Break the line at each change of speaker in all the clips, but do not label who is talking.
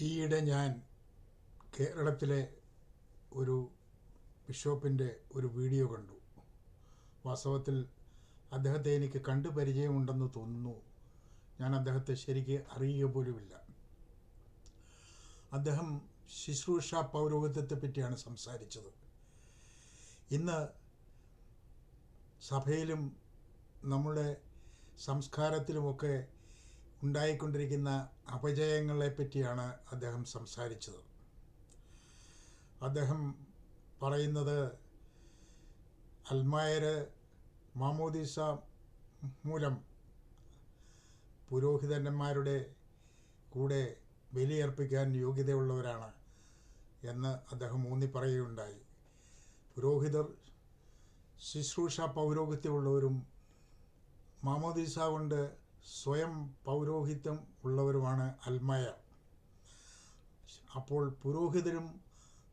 ഈയിടെ ഞാൻ കേരളത്തിലെ ഒരു ബിഷപ്പിന്റെ ഒരു വീഡിയോ കണ്ടു. വാസ്തവത്തിൽ അദ്ദേഹത്തെ എനിക്ക് കണ്ടു പരിചയമുണ്ടെന്ന് തോന്നുന്നു. ഞാൻ അദ്ദേഹത്തെ ശരിക്ക് അറിയുക പോലുമില്ല. അദ്ദേഹം ശുശ്രൂഷ പൗരോഹിത്യത്തെ പറ്റിയാണ് സംസാരിച്ചത്. ഇന്ന് സഭയിലും നമ്മുടെ സംസ്കാരത്തിലുമൊക്കെ ഉണ്ടായിക്കൊണ്ടിരിക്കുന്ന അപജയങ്ങളെ പറ്റിയാണ് അദ്ദേഹം സംസാരിച്ചത്. അദ്ദേഹം പറയുന്നത് അൽമായർ മാമോദീസ മൂലം പുരോഹിതന്മാരുടെ കൂടെ ബലിയർപ്പിക്കാൻ യോഗ്യതയുള്ളവരാണ് എന്ന് അദ്ദേഹം ഊന്നി പറയുകയുണ്ടായി പുരോഹിതർ ശുശ്രൂഷ പൗരോഹിത്യമുള്ളവരും മാമോദീസ കൊണ്ട് സ്വയം പൗരോഹിത്യം ഉള്ളവരുമാണ് അൽമായ. അപ്പോൾ പുരോഹിതരും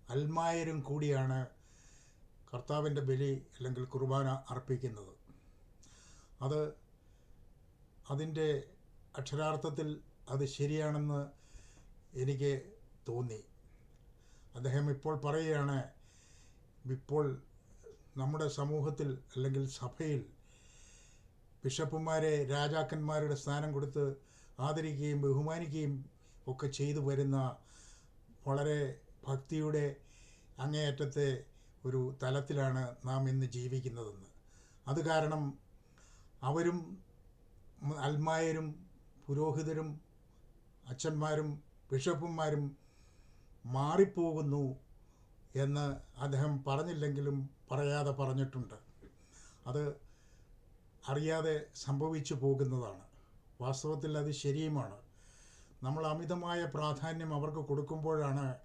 അൽമായരും കൂടിയാണ് കർത്താവിന്റെ ബലി അല്ലെങ്കിൽ കുർബാന അർപ്പിക്കുന്നത്. അത് അതിന്റെ അക്ഷരാർത്ഥത്തിൽ അത് ശരിയാണെന്ന് എനിക്ക് തോന്നി. അദ്ദേഹം ഇപ്പോൾ പറയുകയാണ് ഇപ്പോൾ നമ്മുടെ സമൂഹത്തിൽ അല്ലെങ്കിൽ സഭയിൽ ബിഷപ്പുമാരെ രാജാക്കന്മാരുടെ സ്ഥാനം കൊടുത്ത് ആദരിക്കുകയും ബഹുമാനിക്കുകയും ഒക്കെ ചെയ്തു വരുന്ന വളരെ ഭക്തിയുടെ അങ്ങേയറ്റത്തെ ഒരു തലത്തിലാണ് നാം ഇന്ന് ജീവിക്കുന്നതെന്ന്. അത് കാരണം അവരും അൽമായരും പുരോഹിതരും അച്ഛന്മാരും ബിഷപ്പുമാരും മാറിപ്പോകുന്നു എന്ന് അദ്ദേഹം പറഞ്ഞില്ലെങ്കിലും പറയാതെ പറഞ്ഞിട്ടുണ്ട്. അത് അറിയാതെ സംഭവിച്ചു പോകുന്നതാണ്. വാസ്തവത്തിൽ അത് ശരിയുമാണ്. നമ്മൾ അമിതമായ പ്രാധാന്യം അവർക്ക് കൊടുക്കുമ്പോഴാണ്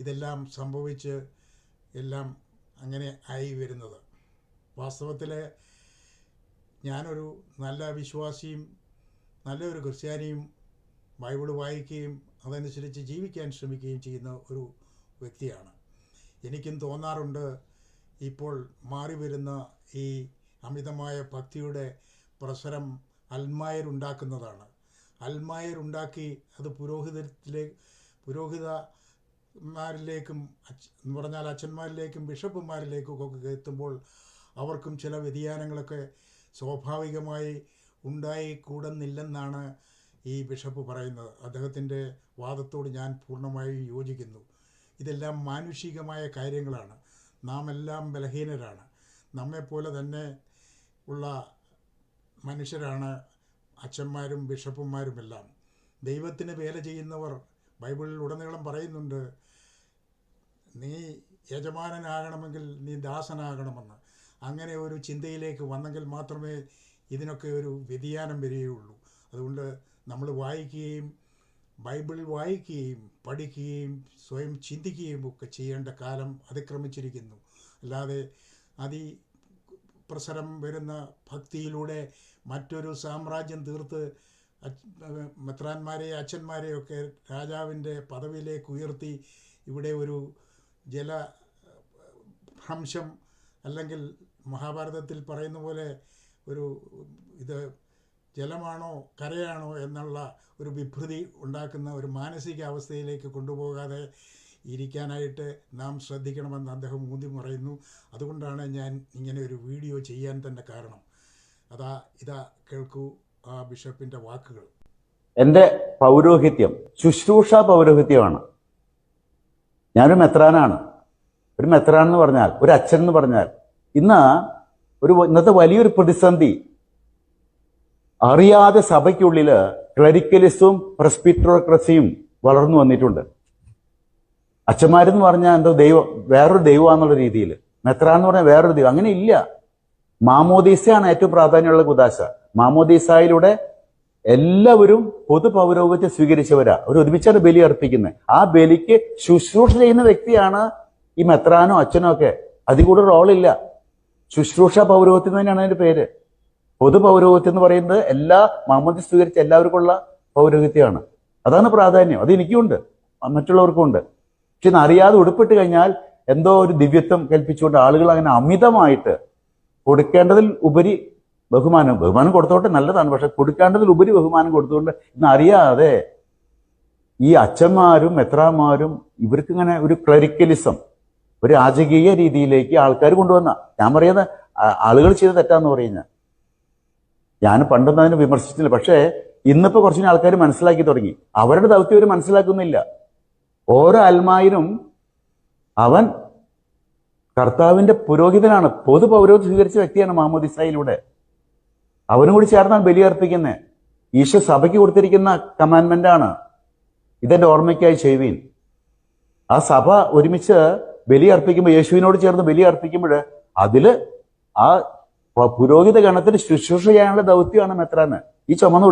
ഇതെല്ലാം സംഭവിച്ച് എല്ലാം അങ്ങനെ ആയി വരുന്നത്. വാസ്തവത്തിൽ ഞാനൊരു നല്ല വിശ്വാസിയും നല്ലൊരു ക്രിസ്ത്യാനിയും ബൈബിൾ വായിക്കുകയും അതനുസരിച്ച് ജീവിക്കാൻ ശ്രമിക്കുകയും ചെയ്യുന്ന ഒരു വ്യക്തിയാണ്. എനിക്കും തോന്നാറുണ്ട് ഇപ്പോൾ മാറി വരുന്ന ഈ അമിതമായ ഭക്തിയുടെ പ്രസരം അൽമായരുണ്ടാക്കുന്നതാണ് അൽമായരുണ്ടാക്കി അത് പുരോഹിതത്തിലെ പുരോഹിതമാരിലേക്കും എന്ന് പറഞ്ഞാൽ അച്ഛന്മാരിലേക്കും ബിഷപ്പുമാരിലേക്കും ഒക്കെ എത്തുമ്പോൾ അവർക്കും ചില വ്യതിയാനങ്ങളൊക്കെ സ്വാഭാവികമായി ഉണ്ടായിക്കൂടുന്നില്ലെന്നാണ് ഈ ബിഷപ്പ് പറയുന്നത്. അദ്ദേഹത്തിന്റെ വാദത്തോട് ഞാൻ പൂർണമായും യോജിക്കുന്നു. ഇതെല്ലാം മാനുഷികമായ കാര്യങ്ങളാണ്. നാം എല്ലാം ബലഹീനരാണ്. നമ്മെപ്പോലെ തന്നെ ഉള്ള മനുഷ്യരാണ് അച്ഛന്മാരും ബിഷപ്പുമാരുമെല്ലാം ദൈവത്തിന് വേല ചെയ്യുന്നവർ ബൈബിളിൽ ഉടനീളം പറയുന്നുണ്ട് നീ യജമാനനാകണമെങ്കിൽ നീ ദാസനാകണമെന്ന്. അങ്ങനെ ഒരു ചിന്തയിലേക്ക് വന്നെങ്കിൽ മാത്രമേ ഇതിനൊക്കെ ഒരു വ്യതിയാനം വരികയുള്ളൂ. അതുകൊണ്ട് നമ്മൾ വായിക്കുകയും ബൈബിൾ വായിക്കുകയും പഠിക്കുകയും സ്വയം ചിന്തിക്കുകയും ഒക്കെ ചെയ്യേണ്ട കാലം അതിക്രമിച്ചിരിക്കുന്നു. അല്ലാതെ അതി പ്രസരം വരുന്ന ഭക്തിയിലൂടെ മറ്റൊരു സാമ്രാജ്യം തീർത്ത് മെത്രാന്മാരെ അച്ഛന്മാരെയൊക്കെ രാജാവിന്റെ പദവിയിലേക്ക് ഉയർത്തി ഇവിടെ ഒരു ജല ഭ്രംശം അല്ലെങ്കിൽ മഹാഭാരതത്തിൽ പറയുന്ന പോലെ ഒരു ഇത് ജലമാണോ കരയാണോ എന്നുള്ള ഒരു വിഭൃതി ഉണ്ടാക്കുന്ന ഒരു മാനസികാവസ്ഥയിലേക്ക് കൊണ്ടുപോകാതെ ഇരിക്കാനായിട്ട് നാം ശ്രദ്ധിക്കണമെന്ന് അദ്ദേഹം ഊന്നി പറയുന്നു. അതുകൊണ്ടാണ് ഞാൻ ഇങ്ങനെ ഒരു വീഡിയോ ചെയ്യാൻ തന്നെ കാരണം. അതാ ഇതാ കേൾക്കൂ ആ ബിഷപ്പിന്റെ വാക്കുകൾ.
എന്റെ പൗരോഹിത്യം ശുശ്രൂഷ പൗരോഹിത്യമാണ്. ഞാനൊരു മെത്രാനാണ്. ഒരു മെത്രാൻ എന്ന് പറഞ്ഞാൽ ഒരു അച്ഛൻ എന്ന് പറഞ്ഞാൽ ഇന്ന് ഒരു ഇന്നത്തെ വലിയൊരു പ്രതിസന്ധി. അറിയാതെ സഭയ്ക്കുള്ളിൽ ക്ലറിക്കലിസവും പ്രസ്പിട്രോക്രസിയും വളർന്നു വന്നിട്ടുണ്ട്. അച്ഛന്മാരെന്ന് പറഞ്ഞാൽ എന്തോ ദൈവം വേറൊരു ദൈവമാണെന്നുള്ള രീതിയിൽ. മെത്രാൻ എന്ന് പറഞ്ഞാൽ വേറൊരു ദൈവം. അങ്ങനെ ഇല്ല. മാമോദീസയാണ് ഏറ്റവും പ്രാധാന്യമുള്ള കുദാശ. മാമോദീസായിലൂടെ എല്ലാവരും പൊതു പൗരോഗത്തെ സ്വീകരിച്ചവരാ. ഒരു ഒരുമിച്ചാണ് ബലി അർപ്പിക്കുന്നത് ആ ബലിക്ക് ശുശ്രൂഷ ചെയ്യുന്ന വ്യക്തിയാണ് ഈ മെത്രാനോ അച്ഛനോ ഒക്കെ. അതിൽ കൂടെ റോളില്ല ശുശ്രൂഷ പൗരോഗത്തിൽ തന്നെയാണ് അതിന്റെ പേര്. പൊതു പൗരോഗത്തിൽ എന്ന് പറയുന്നത് എല്ലാ മാമോദി സ്വീകരിച്ച എല്ലാവർക്കുള്ള പൗരോഹിത്യമാണ് അതാണ് പ്രാധാന്യം. അത് എനിക്കുണ്ട് മറ്റുള്ളവർക്കും ഉണ്ട് പക്ഷെ ഇന്ന് അറിയാതെ ഉടുപ്പിട്ട് കഴിഞ്ഞാൽ എന്തോ ഒരു ദിവ്യത്വം കൽപ്പിച്ചുകൊണ്ട് ആളുകൾ അങ്ങനെ അമിതമായിട്ട് കൊടുക്കേണ്ടതിൽ ഉപരി ബഹുമാനം. ബഹുമാനം കൊടുത്തോട്ടെ നല്ലതാണ് പക്ഷെ കൊടുക്കേണ്ടതിൽ ഉപരി ബഹുമാനം കൊടുത്തുകൊണ്ട് ഇന്ന് അറിയാതെ ഈ അച്ഛന്മാരും എത്രമാരും ഇവർക്ക് ഇങ്ങനെ ഒരു ക്ലറിക്കലിസം ഒരു രാജകീയ രീതിയിലേക്ക് ആൾക്കാർ കൊണ്ടുവന്ന ഞാൻ പറയുന്ന ആളുകൾ ചെയ്ത തെറ്റാന്ന് പറയുന്ന ഞാൻ പണ്ടൊന്നും അതിനെ വിമർശിച്ചില്ല പക്ഷേ ഇന്നിപ്പോ കുറച്ചിനെ ആൾക്കാർ മനസ്സിലാക്കി തുടങ്ങി. അവരുടെ ദൗത്യം അവർ മനസ്സിലാക്കുന്നില്ല. ഓരോ അൽമായിനും അവൻ കർത്താവിന്റെ പുരോഹിതനാണ് പൊതു പൗരോഹിത്യം സ്വീകരിച്ച വ്യക്തിയാണ് മുഹമ്മദ് ഇസ്രായേലിലൂടെ. അവനും കൂടി ചേർന്നാണ് ബലിയർപ്പിക്കുന്നത് ഈശോ സഭയ്ക്ക് കൊടുത്തിരിക്കുന്ന കമാൻമെന്റ് ആണ്. ഇതെന്റെ ഓർമ്മയ്ക്കായി ചെയ്യുവീൻ. ആ സഭ ഒരുമിച്ച് ബലി അർപ്പിക്കുമ്പോൾ യേശുവിനോട് ചേർന്ന് ബലി അർപ്പിക്കുമ്പോൾ അതിൽ ആ പുരോഹിത ഗണത്തിന് ശുശ്രൂഷ ചെയ്യാനുള്ള ദൗത്യമാണ് മെത്രാന്. ഈ ചുമന്ന്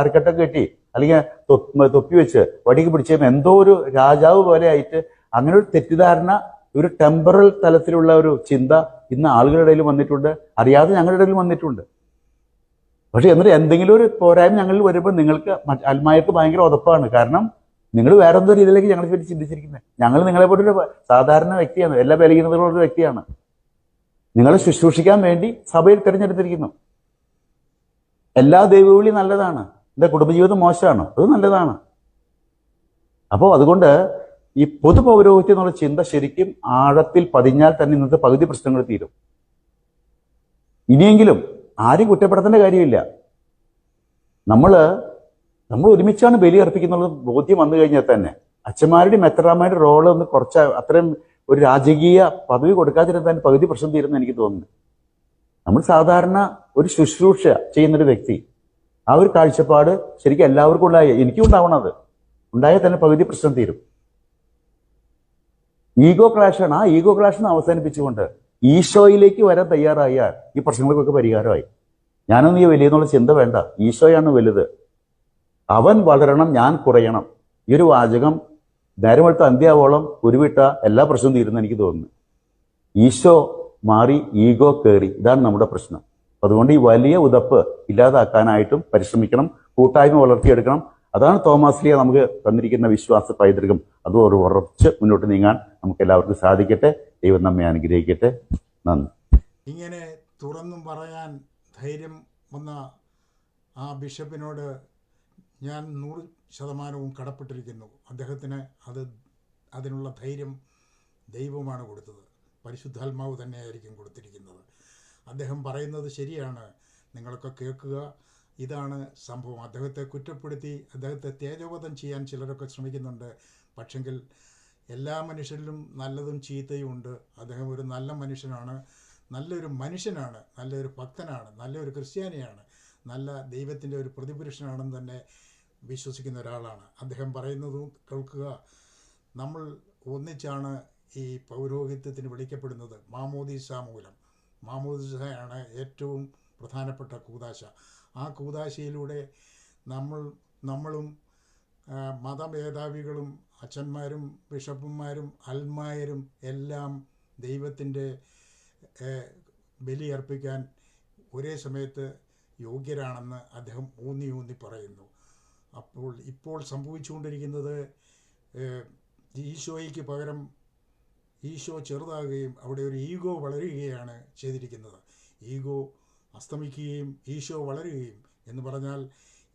അരക്കെട്ടൊക്കെ കെട്ടി അല്ലെങ്കിൽ തൊപ്പി- വെച്ച് വടിക്ക് പിടിച്ച് എന്തോ ഒരു രാജാവ് പോലെ ആയിട്ട് അങ്ങനെ ഒരു തെറ്റിദ്ധാരണ ഒരു ടെമ്പറൽ തലത്തിലുള്ള ഒരു ചിന്ത ഇന്ന് ആളുകളുടെ ഇടയിൽ വന്നിട്ടുണ്ട്. അറിയാതെ ഞങ്ങളുടെ ഇടയിൽ വന്നിട്ടുണ്ട്. പക്ഷെ എന്നിട്ട് എന്തെങ്കിലും ഒരു പോരായ്മ ഞങ്ങളിൽ വരുമ്പോൾ നിങ്ങൾക്ക് അൽമായക്ക് ഭയങ്കര ഉതപ്പാണ്. കാരണം നിങ്ങൾ വേറെ എന്തോ രീതിയിലേക്ക് ഞങ്ങളെ പറ്റി ചിന്തിച്ചിരിക്കുന്നത്. ഞങ്ങൾ നിങ്ങളെ പോലൊരു സാധാരണ വ്യക്തിയാണ്. എല്ലാ ബലഹീനതകളുള്ള വ്യക്തിയാണ്. നിങ്ങളെ ശുശ്രൂഷിക്കാൻ വേണ്ടി സഭയിൽ തിരഞ്ഞെടുത്തിരിക്കുന്നു. എല്ലാ ദൈവവിളി നല്ലതാണ്. എന്റെ കുടുംബജീവിതം മോശമാണ്. അത് നല്ലതാണ്. അപ്പോൾ അതുകൊണ്ട് ഈ പൊതു പൗരോഹിത്യം എന്നുള്ള ചിന്ത ശരിക്കും ആഴത്തിൽ പതിഞ്ഞാൽ തന്നെ ഇന്നത്തെ പകുതി പ്രശ്നങ്ങൾ തീരും. ഇനിയെങ്കിലും ആരും കുറ്റപ്പെടുത്തേണ്ട കാര്യമില്ല. നമ്മൾ നമ്മൾ ഒരുമിച്ചാണ് ബലി അർപ്പിക്കുന്നുള്ള ബോധ്യം വന്നു കഴിഞ്ഞാൽ തന്നെ അച്ഛന്മാരുടെയും മെത്രാന്മാരുടെ റോൾ ഒന്ന് കുറച്ച് അത്രയും ഒരു രാജകീയ പദവി കൊടുക്കാതിരുന്ന തന്നെ പകുതി പ്രശ്നം തീരുന്നെനിക്ക് തോന്നുന്നു. നമ്മൾ സാധാരണ ഒരു ശുശ്രൂഷ ചെയ്യുന്നൊരു വ്യക്തി ആ ഒരു കാഴ്ചപ്പാട് ശരിക്കും എല്ലാവർക്കും ഉണ്ടായ. എനിക്കും ഉണ്ടാവണം അത്. ഉണ്ടായാൽ തന്നെ പകുതി പ്രശ്നം തീരും. ഈഗോ ക്ലാഷാണ്. ആ ഈഗോ ക്ലാഷിനെ അവസാനിപ്പിച്ചുകൊണ്ട് ഈശോയിലേക്ക് വരാൻ തയ്യാറായാൽ ഈ പ്രശ്നങ്ങൾക്കൊക്കെ പരിഹാരമായി. ഞാനൊന്നും ഈ വലിയെന്നുള്ള ചിന്ത വേണ്ട. ഈശോയാണ് വലുത്. അവൻ വളരണം ഞാൻ കുറയണം. ഈ ഒരു വാചകം നേരമെടുത്ത അന്ത്യാവോളം ഉരുവിട്ട എല്ലാ പ്രശ്നവും തീരുന്ന എനിക്ക് തോന്നുന്നു. ഈശോ മാറി ഈഗോ കയറി ഇതാണ് നമ്മുടെ പ്രശ്നം. അതുകൊണ്ട് ഈ വലിയ ഉതപ്പ് ഇല്ലാതാക്കാനായിട്ടും പരിശ്രമിക്കണം കൂട്ടായ്മ വളർത്തിയെടുക്കണം. അതാണ് തോമാസ്ലിയ നമുക്ക് തന്നിരിക്കുന്ന വിശ്വാസ പൈതൃകം. അത് ഒരു ഉറച്ച് മുന്നോട്ട് നീങ്ങാൻ നമുക്ക് എല്ലാവർക്കും സാധിക്കട്ടെ. ദൈവം നമ്മെ അനുഗ്രഹിക്കട്ടെ. നന്ദി.
ഇങ്ങനെ തുറന്നും പറയാൻ ധൈര്യം വന്ന ആ ബിഷപ്പിനോട് ഞാൻ നൂറ് ശതമാനവും കടപ്പെട്ടിരിക്കുന്നു. അദ്ദേഹത്തിന് അത് അതിനുള്ള ധൈര്യം ദൈവമാണ് കൊടുത്തത്. പരിശുദ്ധാത്മാവ് തന്നെയായിരിക്കും കൊടുത്തിരിക്കുന്നത്. അദ്ദേഹം പറയുന്നത് ശരിയാണ്. നിങ്ങളൊക്കെ കേൾക്കുക. ഇതാണ് സംഭവം. അദ്ദേഹത്തെ കുറ്റപ്പെടുത്തി അദ്ദേഹത്തെ തേജോവധം ചെയ്യാൻ ചിലരൊക്കെ ശ്രമിക്കുന്നുണ്ട്. പക്ഷെങ്കിൽ എല്ലാ മനുഷ്യരിലും നല്ലതും ചീത്തയും ഉണ്ട്. അദ്ദേഹം ഒരു നല്ല മനുഷ്യനാണ്. നല്ലൊരു മനുഷ്യനാണ്. നല്ലൊരു ഭക്തനാണ്. നല്ലൊരു ക്രിസ്ത്യാനിയാണ്. നല്ല ദൈവത്തിന്റെ ഒരു പ്രതിപുരുഷനാണെന്ന് തന്നെ വിശ്വസിക്കുന്ന ഒരാളാണ്. അദ്ദേഹം പറയുന്നതും കേൾക്കുക. നമ്മൾ ഒന്നിച്ചാണ് ഈ പൗരോഹിത്യത്തിന് വിളിക്കപ്പെടുന്നത്. മാമോദീസ മൂലം. മാമോദീസയാണ് ഏറ്റവും പ്രധാനപ്പെട്ട കൂതാശ. ആ കൂതാശയിലൂടെ നമ്മൾ നമ്മളും മതമേധാവികളും അച്ഛന്മാരും ബിഷപ്പുമാരും അൽമായരും എല്ലാം ദൈവത്തിന്റെ ബലിയർപ്പിക്കാൻ ഒരേ സമയത്ത് യോഗ്യരാണെന്ന് അദ്ദേഹം ഊന്നി ഊന്നി പറയുന്നു. അപ്പോൾ ഇപ്പോൾ സംഭവിച്ചുകൊണ്ടിരിക്കുന്നത് ഈശോയ്ക്ക് പകരം ഈശോ ചെറുതാകുകയും അവിടെ ഒരു ഈഗോ വളരുകയാണ് ചെയ്തിരിക്കുന്നത്. ഈഗോ അസ്തമിക്കുകയും ഈശോ വളരുകയും എന്ന് പറഞ്ഞാൽ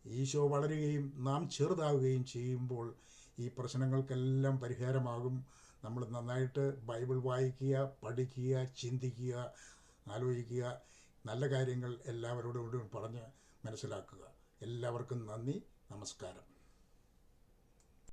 ഈശോ വളരുകയും നാം ചെറുതാവുകയും ചെയ്യുമ്പോൾ ഈ പ്രശ്നങ്ങൾക്കെല്ലാം പരിഹാരമാകും. നമ്മൾ നന്നായിട്ട് ബൈബിൾ വായിക്കുക പഠിക്കുക ചിന്തിക്കുക ആലോചിക്കുക നല്ല കാര്യങ്ങൾ എല്ലാവരോടും പറഞ്ഞ് മനസ്സിലാക്കുക. എല്ലാവർക്കും നന്ദി നമസ്കാരം.